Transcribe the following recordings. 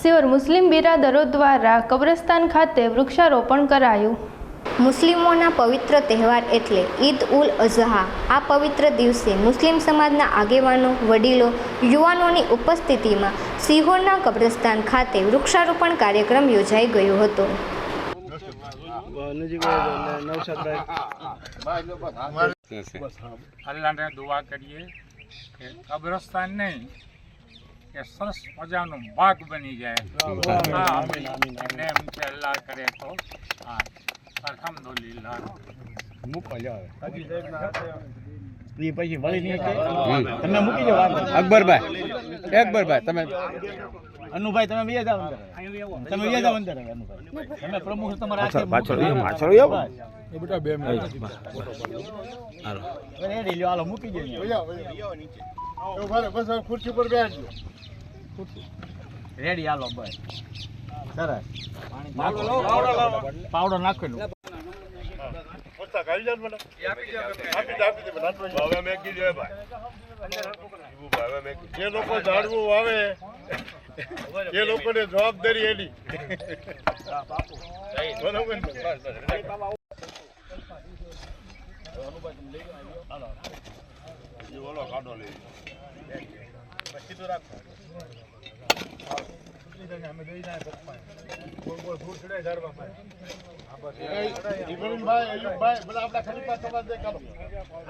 સિયોર મુસ્લિમ બિરાદરો દ્વારા કબ્રસ્તાન ખાતે વૃક્ષારોપણ કરાયું. મુસ્લિમોના પવિત્ર તહેવાર એટલે ઈદ ઉલ અઝહા. આ પવિત્ર દિવસે મુસ્લિમ સમાજના આગેવાનો વડીલો યુવાનોની ઉપસ્થિતિમાં સિહોરના કબ્રસ્તાન ખાતે વૃક્ષારોપણ કાર્યક્રમ યોજાઈ ગયો હતો. અલ્લાહને દુઆ કરીએ કે કબ્રસ્તાન નહીં કે સરસ મજાનું ભાગ બની જાય. હા, અને એમ કે અલ્લાહ કરે તો. હા અલ્હમ્દુલિલ્લાહ. અકબરભાઈ અકબરભાઈ તમે અનુભાઈ. તમે વિયા જાવ અંદર તમે વિયા જાવ અંદર અનુભાઈ તમે પ્રમુખ તમારા પાછળ એ પાછળ આવો એ બેટા બે મિનિટ હાલો. બસ, રેડી લ્યો હાલો મૂકી દો બસ ખુરશી પર બેસજો. રેડી હાલો બસ. સરસ. પાવડો નાખેલો. આપી દે આપી દે. મને હવે મેં કીધું એ જે લોકો ઝાડવું વાવે એ લોકોને જવાબદારી એની બરોબર દે કાઢો.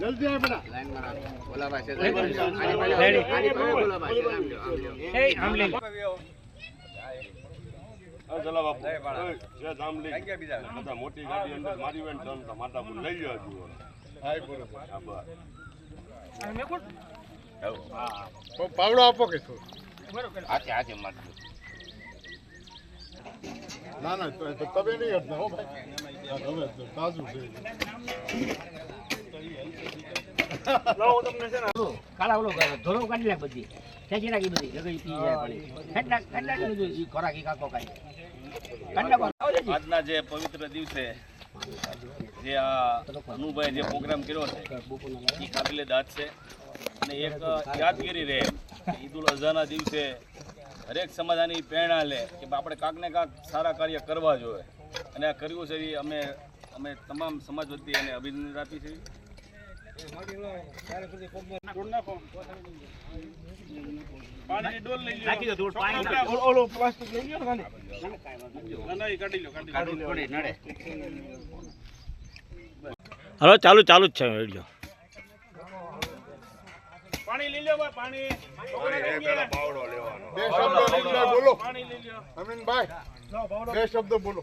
જલ્દી આવ બેટા. મોટી ગાડી અંદર મારી હોય ને તો તો માતા લઈ લ્યો પાવડો આપો કે શું? ના ના તો તો તમે નહીં હટતા હો ભાઈ. તમે તાજું છે. કાળા ઓલો ધોરો કાઢી નાખ બધી. ખેંચી નાખી બધી જગઈ પી જાય પાણી. ખેંચ નાખ બધું ખોરાકી કાકો કાઢી. કાઢી નાખો. આવો જલ્દી. આજના જે પવિત્ર દિવસે જે આ અનુભાઈ જે પ્રોગ્રામ કર્યો છે એ કાબિલે દાદ છે. અને એક યાદગીરી રહે ઈદ ઉલ અઝાના દિવસે હરેક સમાજ આની પ્રેરણા લે કે આપણે કાંક ને કાંક સારા કાર્ય કરવા જોઈએ. અને આ કર્યું છે એ અમે અમે તમામ સમાજ વતી એને અભિનંદન આપી છે નાખી દો ધૂળ, પાણી ઓલો પ્લાસ્ટિક લઈ ગયો ને કાઢવું પડે, નડે. હાલો ચાલુ ચાલુ જ છે વીડિયો પાવડો લેવાનો. બે શબ્દો બોલો. અમીનભાઈ બે શબ્દ બોલો.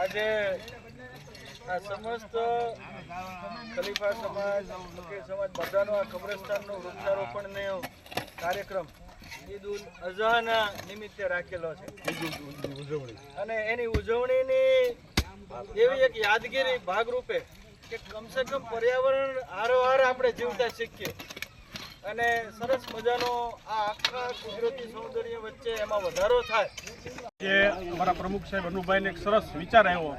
આજે આ સમસ્ત ખલીફા સમાજ ફકીર સમાજ બધાનો આ કબ્રસ્તાનનો વૃક્ષારોપણનો કાર્યક્રમ ઈદ ઉલ અઝહાના નિમિત્તે રાખેલો છે. અને એની ઉજવણીની એવી એક યાદગીરી ભાગરૂપે કે કમસે કમ પર્યાવરણ હારોહાર આપણે જીવતા શીખીએ. અને સરસ મજાનો આ આખા કુદરતી સૌંદર્ય વચ્ચે એમાં વધારો થાય. જે અમારા પ્રમુખ સાહેબ અનુભાઈને એક સરસ વિચાર આવ્યો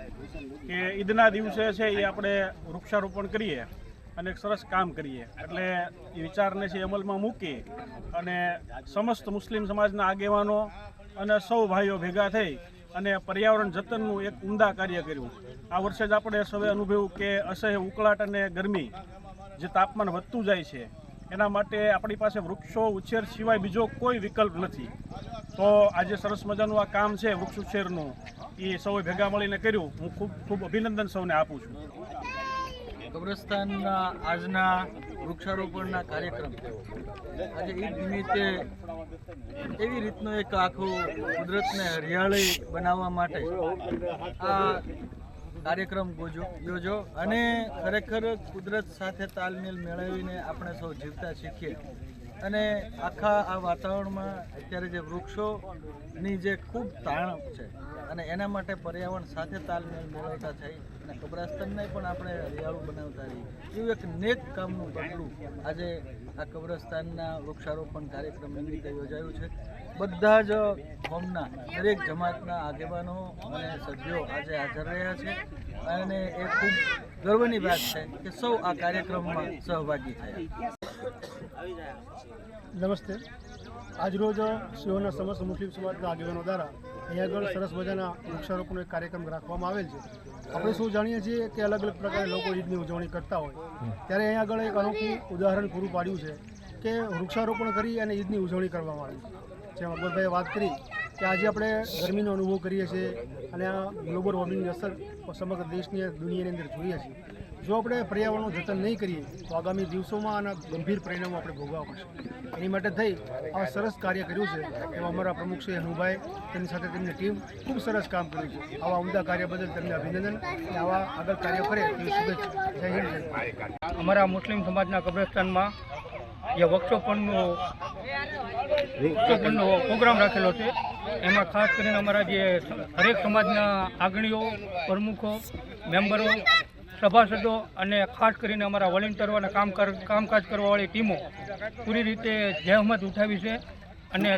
કે ઈદના દિવસે છે એ આપણે વૃક્ષારોપણ કરીએ અને એક સરસ કામ કરીએ. એટલે એ વિચારને છે અમલમાં મૂકી અને સમસ્ત મુસ્લિમ સમાજના આગેવાનો અને સૌ ભાઈઓ ભેગા થઈ અને પર્યાવરણ જતનનું એક ઉમદા કાર્ય કર્યું. આ વર્ષે જ આપણે સૌએ અનુભવ્યું કે અસહ્ય ઉકળાટ અને ગરમી જે તાપમાન વધતું જાય છે, એના માટે આપણી પાસે વૃક્ષો, ઉછેર સિવાય બીજો કોઈ વિકલ્પ નથી. તો આજે સરસ મજાનું આ કામ છે વૃક્ષ ઉછેરનું. એ સૌએ ભેગા મળીને કર્યું. હું ખૂબ ખૂબ અભિનંદન સૌને આપું છું. કબ્રસ્તાનના આજના વૃક્ષારોપણના કાર્યક્રમ. આજે ઈદ નિમિત્તે એવી રીતનો એક આખું કુદરતને હરિયાળી બનાવવા માટે આ કાર્યક્રમ ગોજો, યોજો અને ખરેખર કુદરત સાથે તાલમેલ મેળવીને આપણે સૌ જીવતા શીખીએ. અને આખા આ વાતાવરણમાં અત્યારે જે વૃક્ષોની જે ખૂબ તાણ છે અને એના માટે પર્યાવરણ સાથે તાલમેલ મેળવતા થઈ અને કબ્રસ્તાનને પણ આપણે હરિયાળું બનાવતા રહીએ એવું એક નેક કામનું પગલું આજે આ કબ્રસ્તાનના વૃક્ષારોપણ કાર્યક્રમ નિમિત્તે યોજાયું છે. બધા જ કોમના દરેક જમાતના આગેવાનો અને સભ્યો આજે હાજર રહ્યા છે અને એ ખૂબ ગર્વની વાત છે કે સૌ આ કાર્યક્રમમાં સહભાગી થયા. નમસ્તે. આજરોજ સિંહોના સમસ્ત મુસ્લિમ સમાજના આગેવાનો દ્વારા અહીંયા આગળ સરસ મજાના વૃક્ષારોપણનો એક કાર્યક્રમ રાખવામાં આવેલ છે. આપણે શું જાણીએ છીએ કે અલગ અલગ પ્રકારે લોકો ઈદની ઉજવણી કરતા હોય. ત્યારે અહીંયા આગળ એક અનોખું ઉદાહરણ પૂરું પાડ્યું છે કે વૃક્ષારોપણ કરી અને ઈદની ઉજવણી કરવામાં આવી. છે જેમ અકબરભાઈએ વાત કરી કે આજે આપણે ગરમીનો અનુભવ કરીએ છીએ અને આ ગ્લોબલ વોર્મિંગની અસર સમગ્ર દેશની દુનિયાની અંદર જોઈએ છીએ. જો આપણે પર્યાવરણનું જતન નહીં કરીએ, તો આગામી દિવસોમાં આના ગંભીર પરિણામો આપણે ભોગવવા પડશે. એની માટે થઈ આ સરસ કાર્ય કર્યું છે એવા અમારા પ્રમુખ શ્રી હનુભાઈ તેની સાથે તેમની ટીમ ખૂબ સરસ કામ કર્યું છે. આવા ઉમદા કાર્ય બદલ તેમને અભિનંદન અને આવા આગળ કાર્ય કરે તેવી શુભેચ્છા. જય હિન્દ અમારા મુસ્લિમ સમાજના કબ્રસ્તાનમાં જે વૃક્ષોપણનો વૃક્ષોપણનો પ્રોગ્રામ રાખેલો છે. એમાં ખાસ કરીને અમારા જે હરેક સમાજના આગણીઓ પ્રમુખો મેમ્બરો સભાસદો અને ખાસ કરીને અમારા વોલેન્ટિયરો અને કામ કામકાજ કરવાવાળી ટીમો પૂરી રીતે જહેમત ઉઠાવી છે અને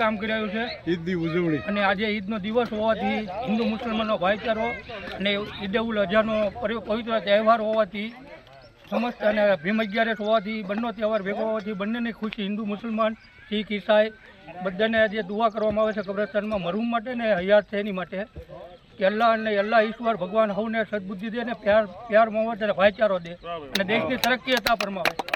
કામ કર્યું છે. ઈદની ઉજવણી. અને આજે ઈદનો દિવસ હોવાથી હિન્દુ મુસલમાનનો ભાઈચારો અને ઈદ ઉલ અઝાનો પવિત્ર તહેવાર હોવાથી સમસ્ત અને ભીમ અગિયારસ હોવાથી બંને તહેવાર ભેગો હોવાથી બંનેની ખુશી હિન્દુ મુસલમાન શીખ ઈસાઈ બધાને આજે દુઆ કરવામાં આવે છે કબ્રસ્તાનમાં મરહુમ માટે ને હયાત છે એની માટે. કે અલ્લાહ અને અલ્લાહ ઈશ્વર ભગવાન હવને સદબુદ્ધિ દે ને પ્યાર પ્યાર મોહબ્બત અને ભાઈચારો દે અને દેશની તરક્કી હતા ફરમાવે